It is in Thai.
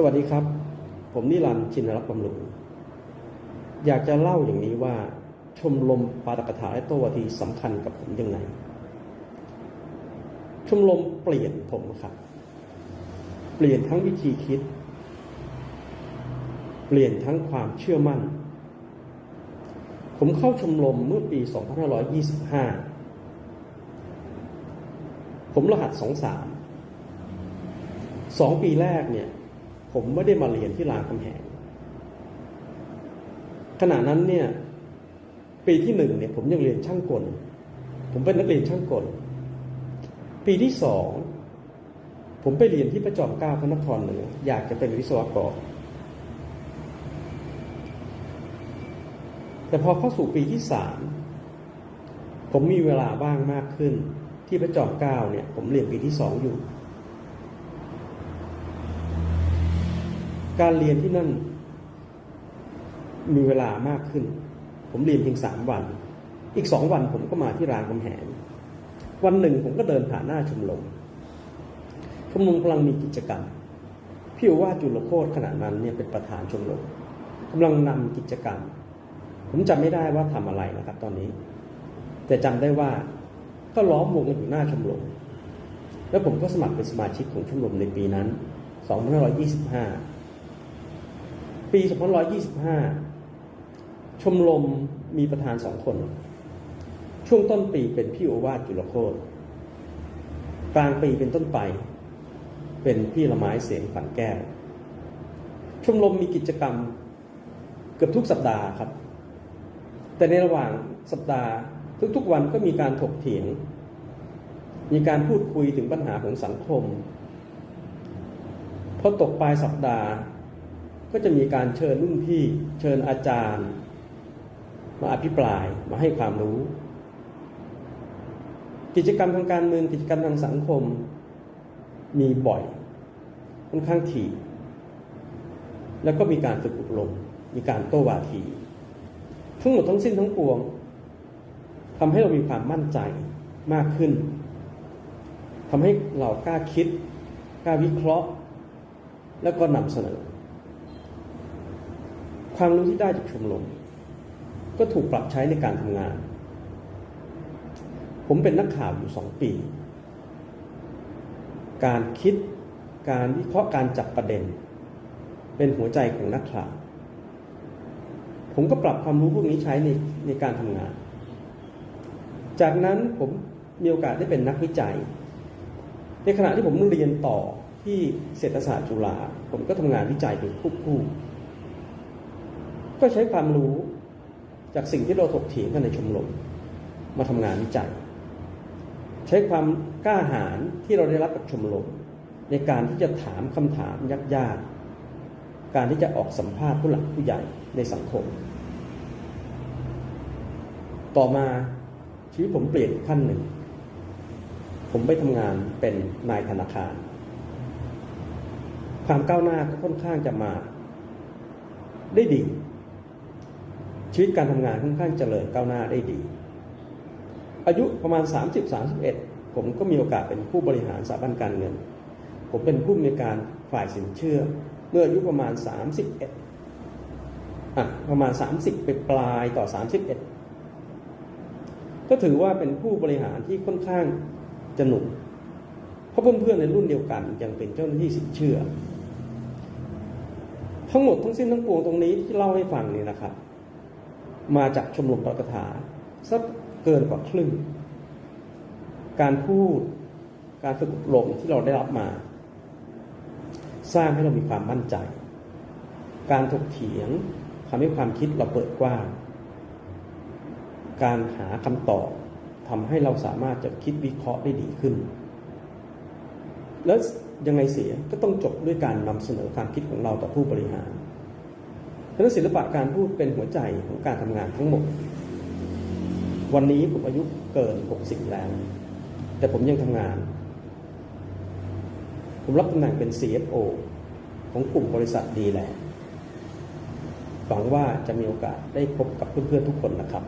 สวัสดีครับ ผมนิรันดร์ชินรักษ์บำรุงอยากจะเล่าอย่างนี้ว่า ชมรมปาตกถาและโตวาทีสำคัญกับผมยังไง ชมรมเปลี่ยนผมครับ เปลี่ยนทั้งวิธีคิด เปลี่ยนทั้งความเชื่อมั่น ผมเข้าชมรมเมื่อปี 2525 ผมรหัส 23 สองปีแรกเนี่ย ผมไม่ได้มาเรียนที่รามคำแหงขณะนั้นเนี่ย ปีที่หนึ่งเนี่ย ผมยังเรียนช่างกล ผมเป็นนักเรียนช่างกล ปีที่สองผมไปเรียนที่ประจอมเกล้าพระนครเหนืออยากจะเป็นวิศวกรแต่พอเข้าสู่ปีที่สามผมมีเวลาว่างมากขึ้น ที่พระจอมเกล้าเนี่ย ผมเรียนปีที่สองอยู่ การเรียนที่นั่น มีเวลามากขึ้น ผมเรียนเพียงสามวัน อีกสองวันผมก็มาที่รามคำแหงวันหนึ่งผมก็เดินผ่านหน้าชมรมชมรมกำลังมีกิจกรรม พี่ว่าจุลโคตรขณะนั้นเนี่ยเป็นประธานชมรมกำลังนำกิจกรรม ผมจำไม่ได้ว่าทำอะไรนะครับ ตอนนี้ แต่จำได้ว่าก็ล้อมวงกันอยู่หน้าชมรมแล้วผมก็สมัครเป็นสมาชิกของชมรมในปีนั้น 2525 ปี 2525 ชมรมมีประธานสองคน ช่วงต้นปีเป็นพี่โอวาทจุลโคตรกลางปีเป็นต้นไป เป็นพี่ละไม้เสียงฝันแก้ว ชมรมมีกิจกรรมเกือบทุกสัปดาห์ครับ แต่ในระหว่างสัปดาห์ทุกๆวันก็มีการถกเถียง มีการพูดคุยถึงปัญหาของสังคมพอตกปลายสัปดาห์ ก็จะมีการเชิญรุ่นพี่ เชิญอาจารย์ มาอภิปรายมาให้ความรู้ กิจกรรมทางการเมืองกิจกรรมทางสังคมมีบ่อยค่อนข้างถี่ แล้วก็มีการฝึกอบรมมีการโต้วาที ทั้งหมดทั้งสิ้นทั้งปวงทำให้เรามีความมั่นใจมากขึ้นทำให้เรากล้าคิด กล้าวิเคราะห์ แล้วก็นำเสนอ ความรู้ที่ได้จากชมรมก็ถูกปรับใช้ในการทำงาน ผมเป็นนักข่าวอยู่สองปี การคิดการวิเคราะห์การจับประเด็น เป็นหัวใจของนักข่าว ผมก็ปรับความรู้พวกนี้ใช้ในในการทำงาน จากนั้นผมมีโอกาสได้เป็นนักวิจัย ในขณะที่ผมเรียนต่อที่เศรษฐศาสตร์จุฬาผมก็ทำงานวิจัยเป็นคู่คู่ ก็ใช้ความรู้จากสิ่งที่เราถกเถียงกันในชมรมมาทำงานวิจัย ใช้ความกล้าหาญที่เราได้รับจากชมรมในการที่จะถามคำถามยากๆ การที่จะออกสัมภาษณ์ผู้หลักผู้ใหญ่ในสังคม ต่อมาชีวิตผมเปลี่ยนขั้นหนึ่ง ผมไปทำงานเป็นนายธนาคาร ความก้าวหน้าก็ค่อนข้างจะมา ได้ดี ชีวิตการทำงานค่อนข้างเจริญก้าวหน้าได้ดี อายุประมาณ 30-31 ผมก็มีโอกาสเป็นผู้บริหารสถาบันการเงิน ผมเป็นผู้มีการฝ่ายสินเชื่อ เมื่ออายุประมาณ 31อะประมาณ 30ไปปลายต่อ 31 ก็ถือว่าเป็นผู้บริหารที่ค่อนข้างจะหนุ่มเพราะเพื่อนๆในรุ่นเดียวกันยังเป็นเจ้าหน้าที่สินเชื่อ ทั้งหมดทั้งสิ้นทั้งปวงตรงนี้ที่เล่าให้ฟังนี่นะครับ มาจากชมรมปตถาสักเกินกว่าครึ่ง การพูดการฝึกอบรมที่เราได้รับมา สร้างให้เรามีความมั่นใจ การถกเถียงทำให้ความคิดเราเปิดกว้าง การหาคำตอบทำให้เราสามารถจะคิดวิเคราะห์ได้ดีขึ้น แล้วยังไงเสียก็ต้องจบด้วยการนำเสนอความคิดของเราต่อผู้บริหาร เพราะฉะนั้นศิลปะการพูดเป็นหัวใจของการทำงานทั้งหมด วันนี้ผมอายุเกิน 60 แล้ว แต่ผมยังทำงาน ผมรับตำแหน่งเป็น CFO ของกลุ่มบริษัทดีแลหวังว่าจะมีโอกาสได้พบกับเพื่อนๆทุกคนนะครับ